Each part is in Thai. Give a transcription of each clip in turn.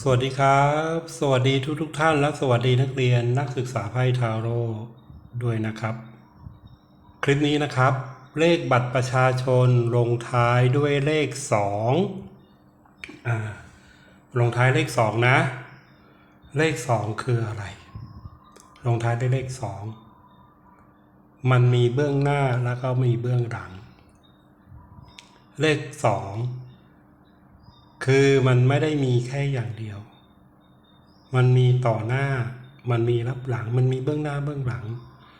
สวัสดีครับ สวัสดีทุกทุกท่าน และสวัสดีนักเรียนนักศึกษาไพ่ทาโร่ด้วยนะครับ คลิปนี้นะครับ เลขบัตรประชาชนลงท้ายด้วยเลขสองอ่าลงท้ายเลขสองนะ เลขสองคืออะไร ลงท้ายด้วยเลขสองมันมีเบื้องหน้าแล้วก็มีเบื้องหลัง เลขสอง คือมันไม่ได้มีแค่อย่างเดียว มันมีต่อหน้า มันมีรับหลัง มันมีเบื้องหน้าเบื้องหลัง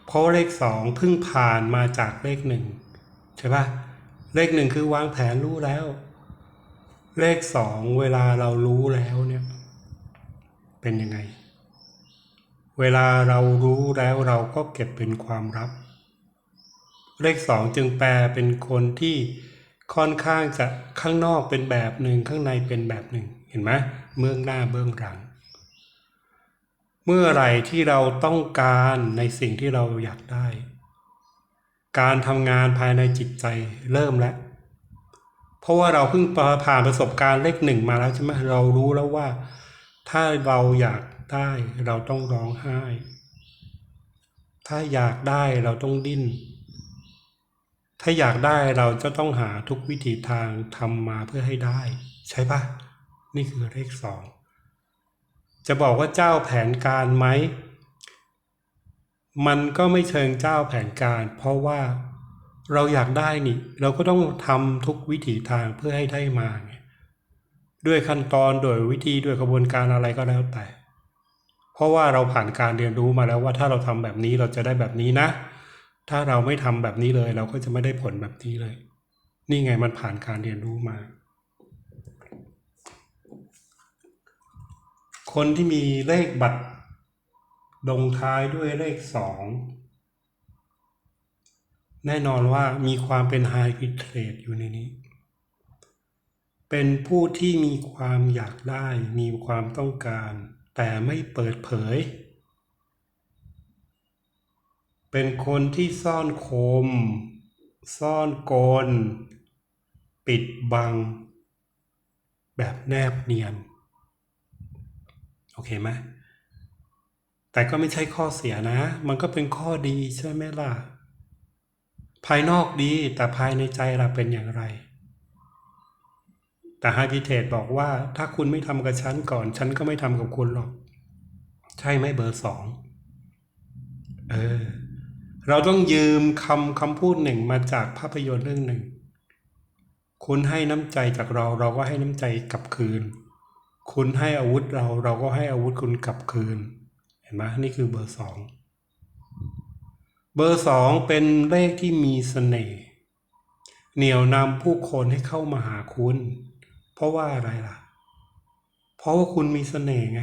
เพราะเลขสองเพิ่งผ่านมาจากเลขหนึ่งใช่ปะเลขหนึ่งคือวางแผนรู้แล้ว เลขสองเวลาเรารู้แล้วเนี่ย เป็นยังไง เวลาเรารู้แล้วเราก็เก็บเป็นความลับ เลขสองจึงแปลเป็นคนที่ ค่อนข้างจะข้างนอกเป็นแบบหนึ่งข้างในเป็นแบบหนึ่งเห็นไหมเบื้องหน้าเบื้องหลัง เมื่อไหร่ที่เราต้องการในสิ่งที่เราอยากได้ การทำงานภายในจิตใจเริ่มแล้วเพราะว่าเราเพิ่งผ่านประสบการณ์เลขหนึ่งมาแล้วใช่ไหมเรารู้แล้วว่า ถ้าเราอยากได้เราต้องร้องไห้ ถ้าอยากได้เราต้องดิ้น ถ้าอยากได้เราจะต้องหาทุกวิถีทางทำมาเพื่อให้ได้ ใช่ปะนี่คือเลขสองจะบอกว่าเจ้าแผนการไหม มันก็ไม่เชิงเจ้าแผนการ เพราะว่าเราอยากได้นี่ เราก็ต้องทำทุกวิถีทางเพื่อให้ได้มาไงด้วยขั้นตอนโดยวิธีด้วยกระบวนการอะไรก็แล้วแต่ เพราะว่าเราผ่านการเรียนรู้มาแล้วว่าถ้าเราทำแบบนี้เราจะได้แบบนี้นะ ถ้าเราไม่ทำแบบนี้เลย เราก็จะไม่ได้ผลแบบนี้เลย นี่ไงมันผ่านการเรียนรู้มา คนที่มีเลขบัตรลงท้ายด้วยเลขสองแน่นอนว่ามีความเป็นไฮพิเทรดอยู่ในนี้ เป็นผู้ที่มีความอยากได้ มีความต้องการ แต่ไม่เปิดเผย เป็นคนที่ซ่อนคม ซ่อนโกลปิดบัง แบบแนบเนียน โอเคไหมแต่ก็ไม่ใช่ข้อเสียนะ มันก็เป็นข้อดีใช่ไหมล่ะ ภายนอกดีแต่ภายในใจเราเป็นอย่างไร แต่ไฮพิเทตบอกว่า ถ้าคุณไม่ทำกับฉันก่อน ฉันก็ไม่ทำกับคุณหรอก ใช่ไหมเบอร์สอง เออ เราต้องยืมคำคำพูดหนึ่งมาจากภาพยนตร์เรื่องหนึ่ง คุณให้น้ำใจจากเราเราก็ให้น้ำใจกลับคืน คุณให้อาวุธเราเราก็ให้อาวุธคุณกลับคืน เห็นไหมนี่คือเบอร์สองเบอร์สองเป็นเลขที่มีเสน่ห์เหนี่ยวนำผู้คนให้เข้ามาหาคุณ เพราะว่าอะไรล่ะ เพราะว่าคุณมีเสน่ห์ไง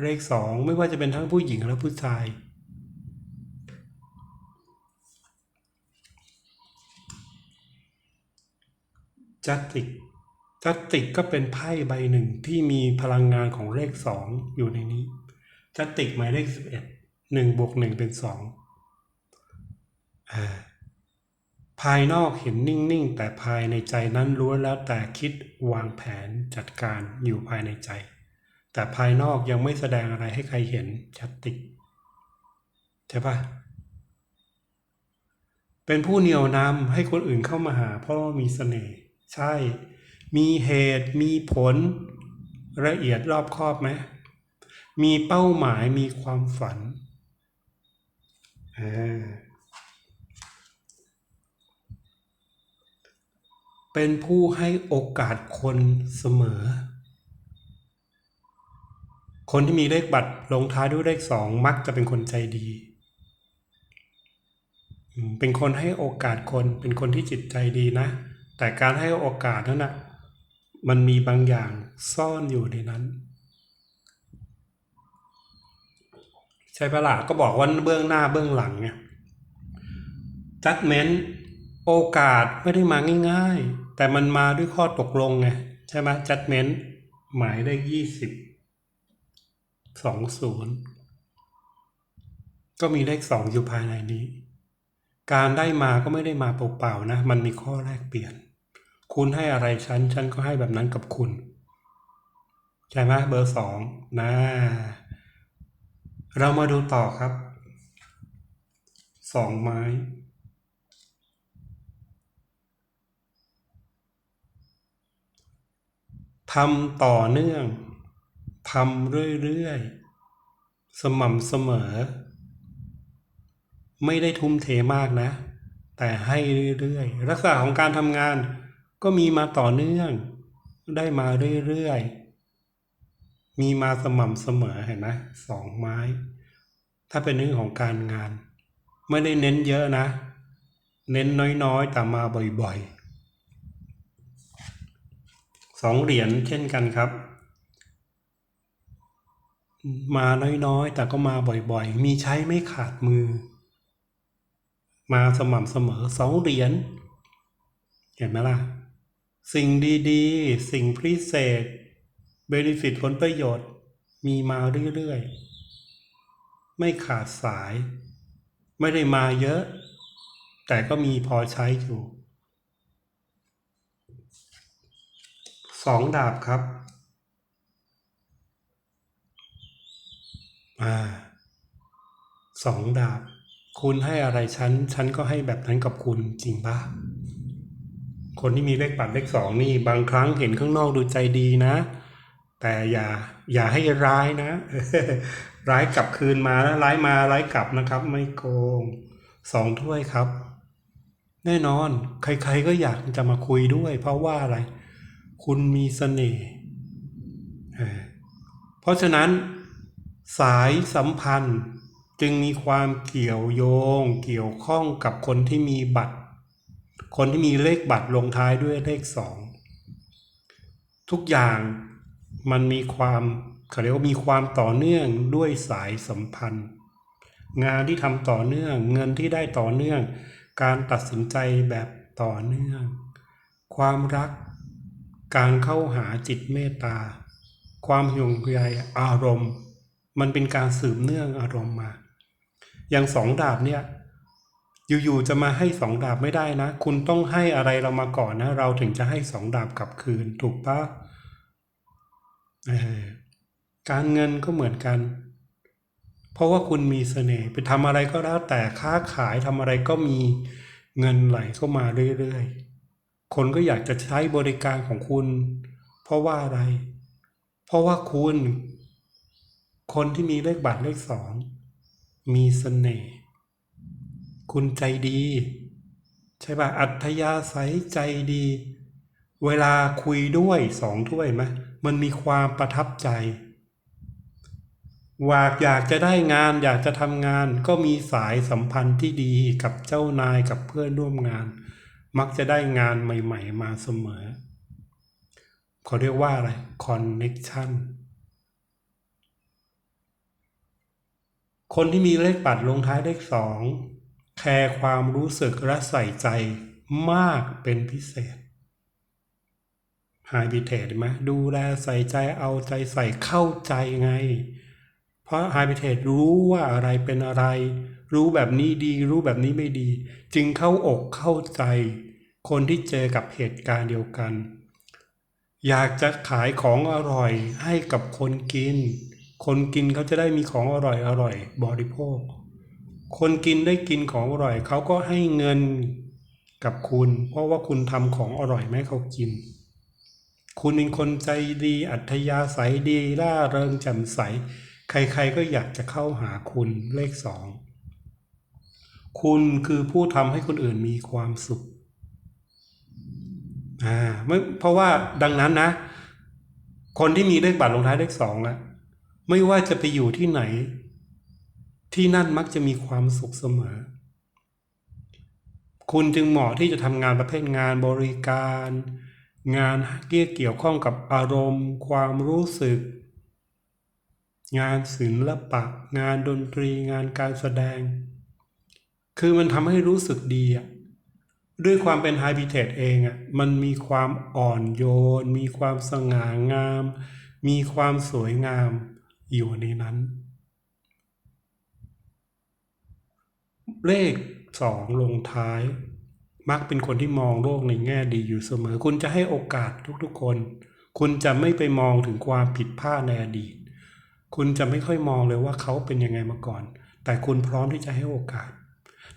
เลขสองไม่ว่าจะเป็นทั้งผู้หญิงและผู้ชาย จัตติกจัตติกก็เป็นไพ่ใบหนึ่งที่มีพลังงานของเลขสองอยู่ในนี้ จัตติกหมายเลขสิบเอ็ดหนึ่งบวกหนึ่งเป็นสองอ่าภายนอกเห็นนิ่งๆ แต่ภายในใจนั้นล้วนแล้วแต่คิดวางแผนจัดการอยู่ภายในใจ แต่ภายนอกยังไม่แสดงอะไรให้ใครเห็นจัตติกใช่ปะเป็นผู้เหนี่ยวนำให้คนอื่นเข้ามาหาเพราะว่ามีเสน่ห์ ใช่ มีเหตุ มีผล ละเอียดรอบคอบไหมมีเป้าหมายมีความฝันเป็นผู้ให้โอกาสคนเสมอ คนที่มีเลขบัตรลงท้ายด้วยเลขสองมักจะเป็นคนใจดี เป็นคนให้โอกาสคน เป็นคนที่จิตใจดีนะ แต่การให้โอกาสนั้นนะมันมีบางอย่างซ่อนอยู่ในนั้น ใช่ปะล่ะก็บอกว่าเบื้องหน้าเบื้องหลังเนี่ยจัดเมนโอกาสไม่ได้มาง่ายๆ แต่มันมาด้วยข้อตกลงไง ใช่ไหมจัดเมนหมายเลขยี่สิบสองศูนย์ก็มีเลขสองอยู่ภายในนี้ การได้มาก็ไม่ได้มาเปล่าๆนะ มันมีข้อแลกเปลี่ยน คุณให้อะไรฉัน ฉันก็ให้แบบนั้นกับคุณ ใช่ไหมเบอร์สองนะ เรามาดูต่อครับสองไม้ ทำต่อเนื่อง ทำเรื่อย ๆ สม่ำเสมอ ไม่ได้ทุ่มเทมากนะ แต่ให้เรื่อยๆลักษณะของการทำงานก็มีมาต่อเนื่อง ได้มาเรื่อยๆมีมาสม่ำเสมอเห็นไหมสองไม้ ถ้าเป็นเรื่องของการงาน ไม่ได้เน้นเยอะนะ เน้นน้อยๆ แต่มาบ่อยๆสองเหรียญเช่นกันครับมาน้อยๆ แต่ก็มาบ่อยๆ มีใช้ไม่ขาดมือ มาสม่ำเสมอสองเหรียญเห็นไหมล่ะ สิ่งดีๆ สิ่งพิเศษเบนฟิตผลประโยชน์ มีมาเรื่อยๆ ไม่ขาดสาย ไม่ได้มาเยอะ แต่ก็มีพอใช้อยู่สองดาบครับอ่าสองดาบ คุณให้อะไรฉัน ฉันก็ให้แบบนั้นกับคุณจริงปะคนที่มีเลขปัดเลขสองนี่บางครั้งเห็นข้างนอกดูใจดีนะ แต่อย่าอย่าให้ร้ายนะ ร้ายกลับคืนมานะร้ายมาร้ายกลับนะครับ ไม่โกงสองถ้วยครับ แน่นอน ใครๆก็อยากจะมาคุยด้วย เพราะว่าอะไร คุณมีเสน่ห์เออเพราะฉะนั้น สายสัมพันธ์ จึงมีความเกี่ยวโยง เกี่ยวข้องกับคนที่มีบัตร คนที่มีเลขบัตรลงท้ายด้วยเลขสองทุกอย่างมันมีความเขาเรียกว่ามีความต่อเนื่องด้วยสายสัมพันธ์ งานที่ทำต่อเนื่องเงินที่ได้ต่อเนื่อง การตัดสินใจแบบต่อเนื่อง ความรัก การเข้าหาจิตเมตตา ความห่วงใยอารมณ์ มันเป็นการสืบเนื่องอารมณ์มา อย่างสองดาบเนี่ยอยู่ๆจะมาให้สองดาบไม่ได้นะ คุณต้องให้อะไรเรามาก่อนนะ เราถึงจะให้สองดาบกลับคืนถูกปะการเงินก็เหมือนกัน เพราะว่าคุณมีเสน่ห์ไปทำอะไรก็แล้วแต่ค้าขายทำอะไรก็มีเงินไหลเข้ามาเรื่อยๆ คนก็อยากจะใช้บริการของคุณ เพราะว่าอะไร เพราะว่าคุณ คนที่มีเลขบัตรเลขสอง มีเสน่ห์คุณใจดี ใช่ป่ะ อัธยาศัยใจดี เวลาคุยด้วยสองถ้วยไหมมันมีความประทับใจวากอยากจะได้งานอยากจะทำงาน ก็มีสายสัมพันธ์ที่ดีกับเจ้านายกับเพื่อนร่วมงาน มักจะได้งานใหม่ ๆ มาเสมอเขาเรียกว่าอะไร connection คนที่มีเลขปัดลงท้ายเลขสองแคร์ความรู้สึกและใส่ใจมากเป็นพิเศษ h ฮบิเทตไหมดูแลใส่ใจเอาใจใส่เข้าใจไง เพราะ h ฮบิเทตรู้ว่าอะไรเป็นอะไร รู้แบบนี้ดีรู้แบบนี้ไม่ดี จึงเข้าอกเข้าใจ คนที่เจอกับเหตุการณ์เดียวกัน อยากจะขายของอร่อยให้กับคนกิน คนกินเขาจะได้มีของอร่อยอร่อยบริโภค คนกินได้กินของอร่อยเขาก็ให้เงินกับคุณ เพราะว่าคุณทำของอร่อยไม่ให้เขากิน คุณเป็นคนใจดี อัธยาศัยดีร่าเริงแจ่มใส ใครๆก็อยากจะเข้าหาคุณเลขสองคุณคือผู้ทำให้คนอื่นมีความสุขอ่าเพราะว่าดังนั้นนะ คนที่มีเลขบัตรลงท้ายเลขสองอะ ไม่ว่าจะไปอยู่ที่ไหน ที่นั่นมักจะมีความสุขเสมอ คุณจึงเหมาะที่จะทำงานประเภทงานบริการ งานที่เกี่ยวข้องกับอารมณ์ ความรู้สึก งานศิลปะ งานดนตรี งานการแสดง คือมันทำให้รู้สึกดีอะด้วยความเป็นไฮบิเทตเองอะมันมีความอ่อนโยน มีความสง่างาม มีความสวยงาม อยู่ในนั้น เลขสองลงท้าย มักเป็นคนที่มองโลกในแง่ดีอยู่เสมอ คุณจะให้โอกาสทุกๆคน คุณจะไม่ไปมองถึงความผิดพลาดในอดีต คุณจะไม่ค่อยมองเลยว่าเขาเป็นยังไงมาก่อน แต่คุณพร้อมที่จะให้โอกาส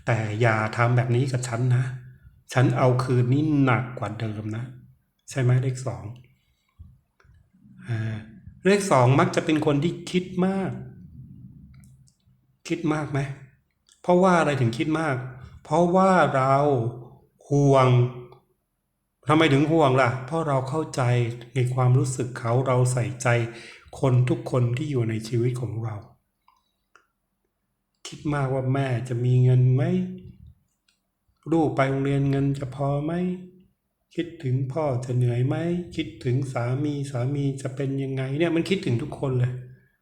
แต่อย่าทำแบบนี้กับฉันนะ ฉันเอาคืนนี้หนักกว่าเดิมนะ ใช่ไหมเลขสองอ่า เลขสองมักจะเป็นคนที่คิดมาก คิดมากไหม เพราะว่าอะไรถึงคิดมาก เพราะว่าเราห่วงทำไมถึงห่วงล่ะ เพราะเราเข้าใจในความรู้สึกเขาเราใส่ใจคนทุกคนที่อยู่ในชีวิตของเรา คิดมากว่าแม่จะมีเงินไหมลูกไปโรงเรียนเงินจะพอไหม คิดถึงพ่อจะเหนื่อยไหมคิดถึงสามีสามีจะเป็นยังไงเนี่ยมันคิดถึงทุกคนเลย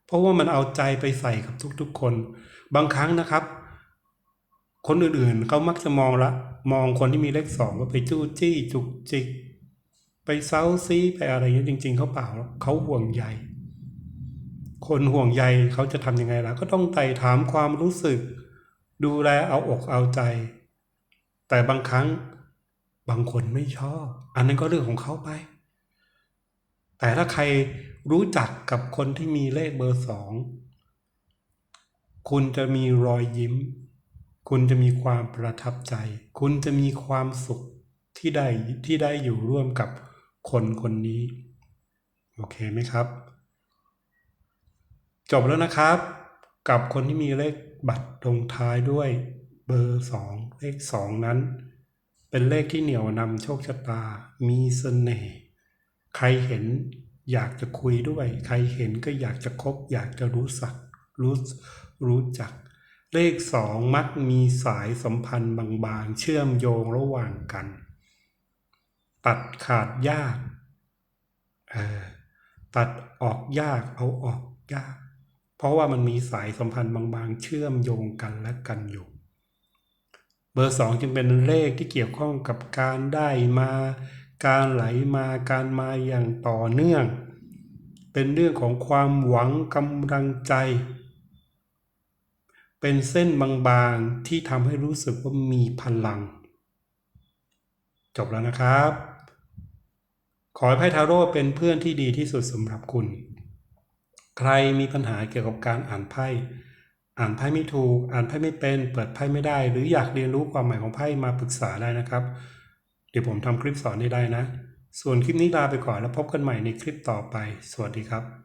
เพราะว่ามันเอาใจไปใส่กับทุกๆคน บางครั้งนะครับ คนอื่นๆเขามักจะมองละ มองคนที่มีเลขสองว่าไปจู้จี้จุกจิก ไปเซาซีไปอะไรเงี้ยจริง ๆเขาเปล่าเขาห่วงใยคนห่วงใยเขาจะทำยังไงล่ะก็ต้องไต่ถามความรู้สึก ดูแลเอาอกเอาใจ แต่บางครั้ง บางคนไม่ชอบ อันนั้นก็เรื่องของเขาไป แต่ถ้าใครรู้จักกับคนที่มีเลขเบอร์สอง คุณจะมีรอยยิ้ม คุณจะมีความประทับใจ คุณจะมีความสุขที่ได้ที่ได้อยู่ร่วมกับคนคนนี้ โอเคไหมครับ จบแล้วนะครับ กับคนที่มีเลขบัตรลงท้ายด้วยเบอร์สองเลขสองนั้น เป็นเลขที่เหนี่ยวนำโชคชะตา มีเสน่ห์ ใครเห็นอยากจะคุยด้วย ใครเห็นก็อยากจะคบ อยากจะรู้สักรู้รู้จัก เลขสองมักมีสายสัมพันธ์บางๆ เชื่อมโยงระหว่างกัน ตัดขาดยากเออตัดออกยากเอาออกยาก เพราะว่ามันมีสายสัมพันธ์บางๆ เชื่อมโยงกันและกันอยู่ เบอร์สองจึงเป็นเลขที่เกี่ยวข้องกับการได้มา การไหลมาการมาอย่างต่อเนื่อง เป็นเรื่องของความหวังกำลังใจ เป็นเส้นบางๆที่ทำให้รู้สึกว่ามีพลัง จบแล้วนะครับ ขอให้ไพ่ทาโร่เป็นเพื่อนที่ดีที่สุดสำหรับคุณ ใครมีปัญหาเกี่ยวกับการอ่านไพ่ อ่านไพ่ไม่ถูก อ่านไพ่ไม่เป็น เปิดไพ่ไม่ได้ หรืออยากเรียนรู้ความหมายของไพ่มาปรึกษาได้นะครับ เดี๋ยวผมทำคลิปสอนให้ได้นะ ส่วนคลิปนี้ลาไปก่อนแล้วพบกันใหม่ในคลิปต่อไป สวัสดีครับ